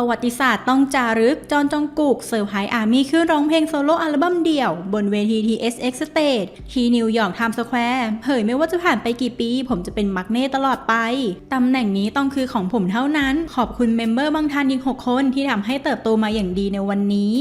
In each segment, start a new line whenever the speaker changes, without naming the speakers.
ประวัติศาสตร์ต้องจารึก จอห์นจองกุกเซอร์ไพรส์อาร์มี่ขึ้นร้องเพลงโซโล่อัลบั้มเดี่ยว บนเวที TSX Stage ที่นิวยอร์กไทม์สแควร์เผยไม่ว่าจะผ่านไปกี่ปี ผมจะเป็นมักเน่ตลอดไป ตำแหน่งนี้ต้องคือของผมเท่านั้น ขอบคุณเมมเบอร์บางท่านอีก 6 คนที่ทำให้เติบโตมาอย่างดีในวันนี้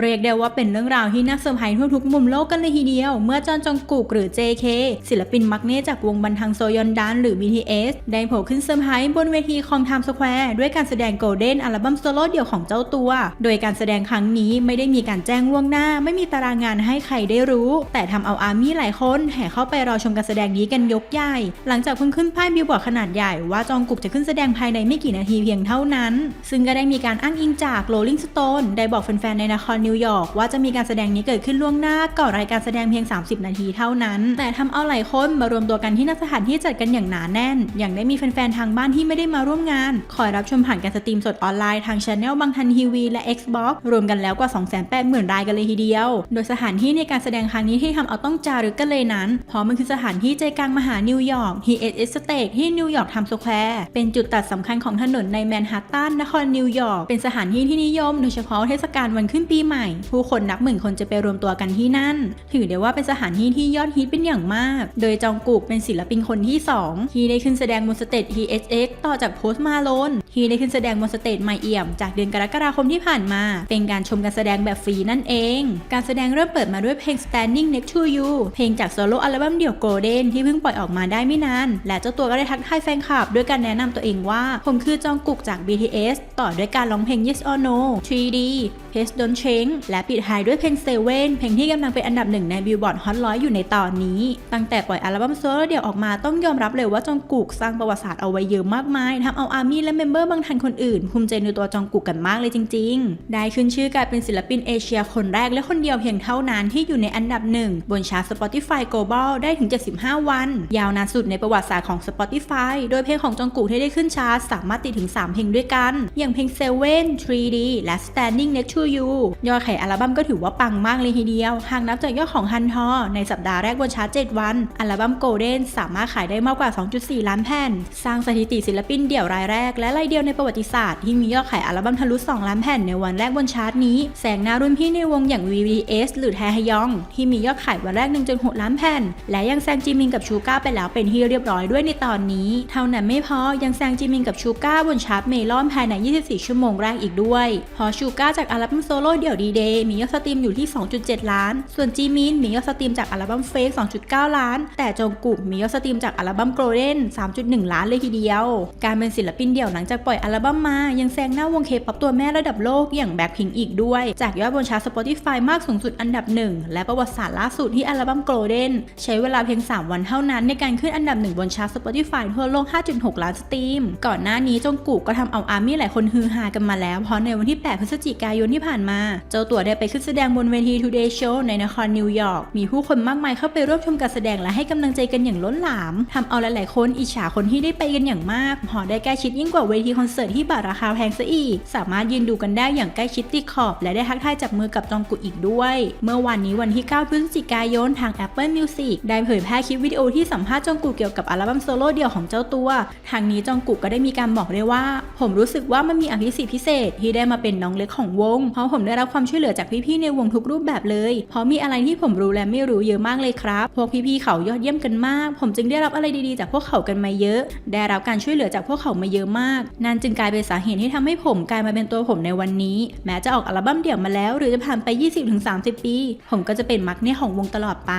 เรียกได้ว่าเป็นเรื่องราวที่น่าเซอร์ไพรส์ทั่วทุกมุมโลกกันเลยทีเดียว เมื่อจอนจองกุกหรือ JK ศิลปินมักเน่จากวงบันทังโซยอนดันหรือ BTS ได้โผล่ขึ้นเซอร์ไพรส์บนเวทีคองไทม์สแควร์ด้วยการแสดงโกลเด้นอัลบั้มโซโล่เดี่ยวของเจ้าตัว โดยการแสดงครั้งนี้ไม่ได้มีการแจ้งล่วงหน้า ไม่มีตารางงานให้ใครได้รู้ แต่ทำเอาอาร์มี่หลายคนแห่เข้าไปรอชมการแสดงนี้กันยกใหญ่ หลังจากเพิ่งขึ้นป้ายบิลบอร์ดขนาดใหญ่ว่าจองกุกจะขึ้นแสดงภายในไม่กี่นาทีเพียงเท่านั้น ซึ่งก็ได้มีการอ้างอิงจาก Rolling Stone ได้บอกแฟนๆในนครนิวยอร์กว่าจะมีการแสดงนี้เกิดขึ้นล่วงหน้าก่อนรายการแสดงเพียง 30 นาทีเท่านั้น แต่ทำเอาหลายคนมารวมตัวกันที่หณสถานที่จัดกันอย่างหนาแน่น อย่างได้มีแฟนๆทางบ้านที่ไม่ได้มาร่วมงาน คอยรับชมผ่านการสตรีมสดออนไลน์ทางช anel บางทันทีวีและ Xbox รวมกันแล้วกว่า 280,000 รายกันเลยทีเดียว โดยสถานที่ในการแสดงครั้งนี้ที่ทำเอาต้องจารึกกันเลยนั้น เพราะมันคือสถานที่ใจกลางมหานิวยอร์ก TSS State ที่นิวยอร์กไทม์สแควร์เป็นจุดตัดสำคัญของถนนในแมนฮัตตันนครนิวยอร์กเป็นสถานที่ที่นิยมโดยเฉพาะเทศกาลวันขึ้นปีใหม่ผู้คนนับหมื่นคนจะไปรวมตัวกันที่นั่น ถือได้ว่าเป็นสถานที่ที่ยอดฮิตเป็นอย่างมาก โดยจองกุกเป็นศิลปินคนที่ 2 ที่ได้ขึ้นแสดงบนสเตจ TSX ต่อจากโพสต์มาโลนที่ได้ขึ้นแสดงบนสเตจใหม่เอี่ยม จากเดือนกรกฎาคมที่ผ่านมา เป็นการชมการแสดงแบบฟรีนั่นเอง การแสดงเริ่มเปิดมาด้วยเพลง Standing Next to You เพลงจากโซโล่อัลบั้มเดี่ยว Golden ที่เพิ่งปล่อยออกมาได้ไม่นาน และเจ้าตัวก็ได้ทักทายแฟนคลับ ด้วยการแนะนำตัวเองว่าผมคือจองกุกจาก BTS ต่อด้วยการร้องเพลง Yes or No 3D p a c e Don't Change และปิดท้ายด้วยเพลง Seven เพลงที่กำลังเป็นอันดับหนึ่งในบิลบอร์ดฮอตร้อยอยู่ในตอนนี้ ตั้งแต่ปล่อยอัลบั้มโซโล่เดี่ยวออกมาต้องยอมรับเลยว่าจองกุกสร้างประวัติศาสตร์เอาไว้เยอะมากมายทำเอาอาร์มี่และเมมเบอร์บางทันคนอื่นภูมิใจในตัวจองกุกกันมากเลยจริง ๆ ได้ขึ้นชื่อกลายเป็นศิลปินเอเชียคนแรกและคนเดียวเพียงเท่านั้นที่อยู่ในอันดับหนึ่งบนชาร์ต Spotify Global ได้ถึง 75 วัน ยาวนานสุดในประวัติศาสตร์ของ Spotify โดยเพลงของจองกุกที่ได้ขึ้นชาร์ตสามารถติดถึง 3 เพลงด้วยกัน อย่างเพลง Seven 3D และ Standing Next to You ยอดขายอัลบั้มก็ถือว่าปังมากเลยทีเดียว หากนับจากยอดของฮันทอ ในสัปดาห์แรกบนชาร์ต7วัน อัลบั้ม Golden สามารถขายได้มากกว่า 2.4 ล้านแผ่น สร้างสถิติศิลปินเดี่ยวรายแรกและรายเดียวในประวัติศาสตร์ที่มียอดขายอัลบั้มทะลุ 2 ล้านแผ่นในวันแรกบนชาร์ตนี้ แสงหน้ารุ่นพี่ในวงอย่าง VVS หรือแทฮยอง ที่มียอดขายวันแรก 1.6 ล้านแผ่น และยังแซงจิมินกับชูก้าไปแล้วเป็นที่เรียบร้อยด้วยในตอนนี้ เท่านั้นไม่พอ ยังแซงจิมินกับชูก้าบนชาร์ตเมลอนภายใน 24 ชั่วโมงแรกอีกด้วย พอชูก้าจากอัลบั้มโซโล่เดี่ยวดีเดย์มียอดสตรีมอยู่ที่ 2.7 ล้าน ส่วนจีมินมียอดสตรีมจากอัลบั้มเฟก2.9 ล้าน แต่จงกุกมียอดสตรีมจากอัลบั้มโกลเด้น3.1 ล้านเลยทีเดียว การเป็นศิลปินเดี่ยวหลังจากปล่อยอัลบั้มมา ยังแซงหน้าวงเคป๊อปตัวแม่ระดับโลกอย่างแบ็คพิงอีกด้วย จากยอดบนชาร์ต Spotify มากสูงสุดอันดับหนึ่งและประวัติศาสตร์ล่าสุดที่อัลบั้มโกลเด้นใช้เวลาเพียง 3 วันเท่านั้นในการขึ้นอันดับหนึ่งบนชาร์ต Spotify ทั่วโลก 5.6 ล้านสตรีม ก่อนหน้านี้จงกุกก็ทำเอาอาร์มี่หลายคนฮือฮากันมาแล้วเพราะในวันที่ 8 พฤศจิกายนที่ผ่านมาเจ้าตัวได้ไปขึ้นแสดงบนเวที Today Show ในนครนิวยอร์ก มีผู้คนมากมายเข้าไปร่วมชมการแสดงและให้กำลังใจกันอย่างล้นหลามทำเอาหลาย ๆ คนอิจฉาคนที่ได้ไปกันอย่างมากพอได้ใกล้ชิดยิ่งกว่าเวทีคอนเสิร์ตที่บัตราคาแพงซะอีก สามารถยืนดูกันได้อย่างใกล้ชิดติดขอบ และได้ทักทายจับมือกับจองกุกอีกด้วย เมื่อวันนี้วันที่ 9 พฤศจิกายนทาง Apple Music ได้เผยแพร่คลิปวิดีโอที่สัมภาษณ์จองกุกเกี่ยวกับอัลบั้มโซโล่เดี่ยวของเจ้าตัว ทางนี้จองกุกก็ได้มีการบอกได้ว่า ผมรู้สึกว่ามันมีอภิสิทธิ์พิเศษที่ได้มาเป็นน้องเล็กของวงเพราะผมได้รับความช่วยเหลือจากพี่ๆในวงทุกรูปแบบเลย เพราะมีอะไรที่ผมรู้และไม่รู้เยอะมากเลยครับพวกพี่ๆเขายอดเยี่ยมกันมาก ผมจึงได้รับอะไรดีๆ จากพวกเขากันมาเยอะ ได้รับการช่วยเหลือจากพวกเขามาเยอะมาก นั่นจึงกลายเป็นสาเหตุที่ทำให้ผมกลายมาเป็นตัวผมในวันนี้ แม้จะออกอัลบั้มเดี่ยวมาแล้ว หรือจะผ่านไป 20-30 ปี ผมก็จะเป็นมักเนี่ยของวงตลอดไป